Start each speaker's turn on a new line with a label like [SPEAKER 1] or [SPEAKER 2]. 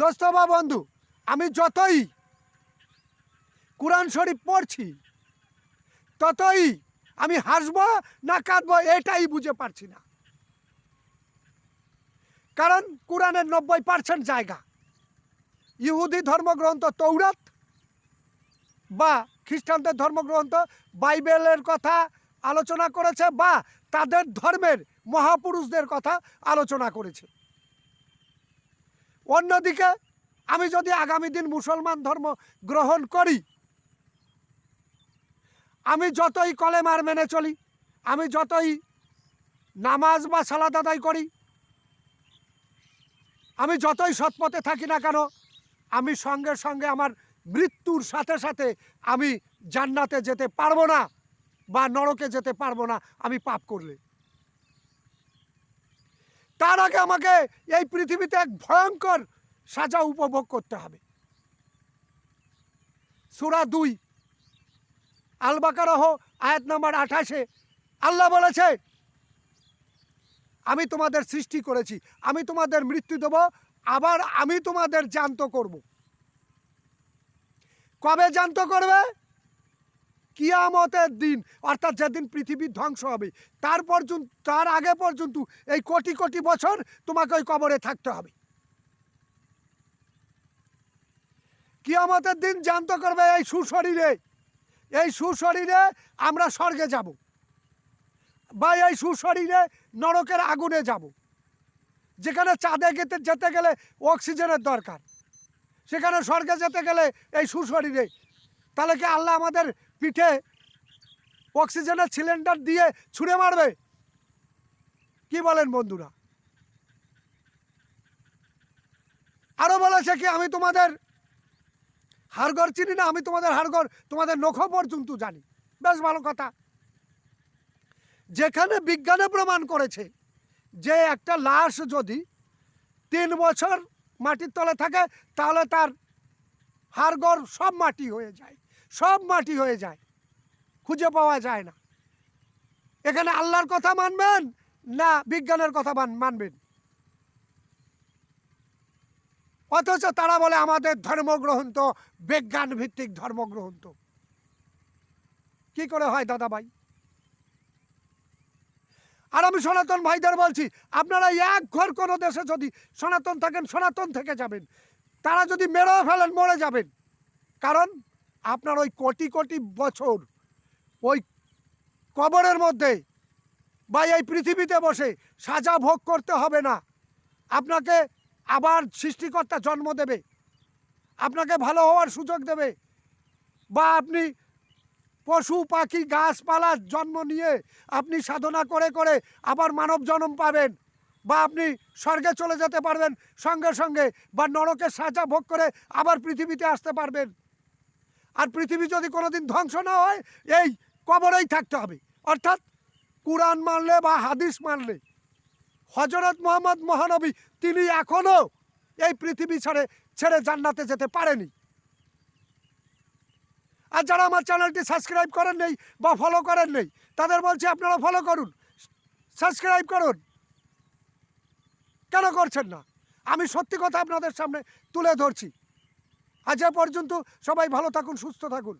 [SPEAKER 1] দোস্ত বা বন্ধু, আমি যতই কোরআন শরীফ পড়ছি, ততই আমি হাসবো না কাঁদবো, এটাই বুঝে পারছি না। কারণ কোরআনের নব্বই পার্সেন্ট জায়গা। ইহুদি ধর্মগ্রন্থ তৌরাত বা খ্রিস্টানদের ধর্মগ্রন্থ বাইবেলের কথা আলোচনা করেছে বা তাদের ধর্মের মহাপুরুষদের কথা আলোচনা করেছে। অন্যদিকে, আমি যদি আগামী দিন মুসলমান ধর্ম গ্রহণ করি, আমি যতই কলেমার মেনে চলি, আমি যতই নামাজ বা সালাদ আদায় করি, আমি যতই সৎপথে থাকি না কেন, আমি সঙ্গে সঙ্গে আমার মৃত্যুর সাথে সাথে আমি জান্নাতে যেতে পারব না বা নরকে যেতে পারব না, আমি পাপ করলে। তার আগে আমাকে এই পৃথিবীতে এক ভয়ঙ্কর সাজা উপভোগ করতে হবে। সুরা দুই আল বাকারহ আয়াত নাম্বার আঠাশে, আল্লাহ বলেছে, আমি তোমাদের সৃষ্টি করেছি, আমি তোমাদের মৃত্যু দেব, আবার আমি তোমাদের জান্ত করব। কবে জান্ত করবে? কিয়ামতের দিন, অর্থাৎ যেদিন পৃথিবীর ধ্বংস হবে, তার পর্যন্ত, তার আগে পর্যন্ত এই কোটি কোটি বছর তোমাকে ওই কবরে থাকতে হবে। কিয়ামতের দিন জান্ত করবে এই সুশরীরে। এই সুশরীরে আমরা স্বর্গে যাব। বা এই সুশরীরে নরকের আগুনে যাব। যেখানে চাঁদে গেতে, যেতে গেলে অক্সিজেনের দরকার। সেখানে স্বর্গে যেতে গেলে এই সুশরীরে। তাহলে কি আল্লাহ আমাদের পিঠে অক্সিজেনের সিলিন্ডার দিয়ে ছুঁড়ে মারবে। কি বলেন বন্ধুরা? আরও বলেছে কি, আমি তোমাদের হাড়গড় চিনি না, আমি তোমাদের হাড়গড়, তোমাদের নখ পর্যন্ত জানি। বেশ ভালো কথা। যেখানে বিজ্ঞানে প্রমাণ করেছে যে একটা লাশ যদি তিন বছর মাটির তলে থাকে, তাহলে তার হাড়গড় সব মাটি হয়ে যায়। সব মাটি হয়ে যায়। খুঁজে পাওয়া যায় না। এখানে আল্লাহর কথা মানবেন না বিজ্ঞানের কথা মান- মানবেন? অথচ তারা বলে আমাদের ধর্মগ্রন্থ বিজ্ঞান ভিত্তিক ধর্মগ্রন্থ। কি করে হয় দাদা ভাই আর আমি সনাতন ভাইদের বলছি, আপনারা এক ঘর কোনো দেশে যদি সনাতন থাকেন, সনাতন থেকে যাবেন। তারা যদি মেরেও ফেলেন, মরে যাবেন। কারণ আপনার ওই কোটি কোটি বছর ওই কবরের মধ্যে বা এই পৃথিবীতে বসে সাজা ভোগ করতে হবে না। আপনাকে আবার সৃষ্টিকর্তা জন্ম দেবে। আপনাকে ভালো হওয়ার সুযোগ দেবে। বা আপনি পশু, পাখি, গাছপালা জন্ম নিয়ে আপনি সাধনা করে করে আবার মানব জন্ম পাবেন বা আপনি স্বর্গে চলে যেতে পারবেন, সঙ্গে সঙ্গে বা নরকের সাজা ভোগ করে আবার পৃথিবীতে আসতে পারবেন। আর পৃথিবী যদি কোনোদিন ধ্বংস না হয়, এই কবরেই থাকতে হবে। অর্থাৎ কোরআন মানলে বা হাদিস মানলে হজরত মোহাম্মদ মহানবী, তিনি এখনও এই পৃথিবী ছেড়ে ছেড়ে জান্নাতে যেতে পারেনি। আর যারা আমার চ্যানেলটি সাবস্ক্রাইব করেন নেই বা ফলো করেন নেই, তাদের বলছি আপনারা ফলো করুন, সাবস্ক্রাইব করুন। কেন করছেন না? আমি সত্যি কথা আপনাদের সামনে তুলে ধরছি। আজ পর্যন্ত সবাই ভালো থাকুন সুস্থ থাকুন।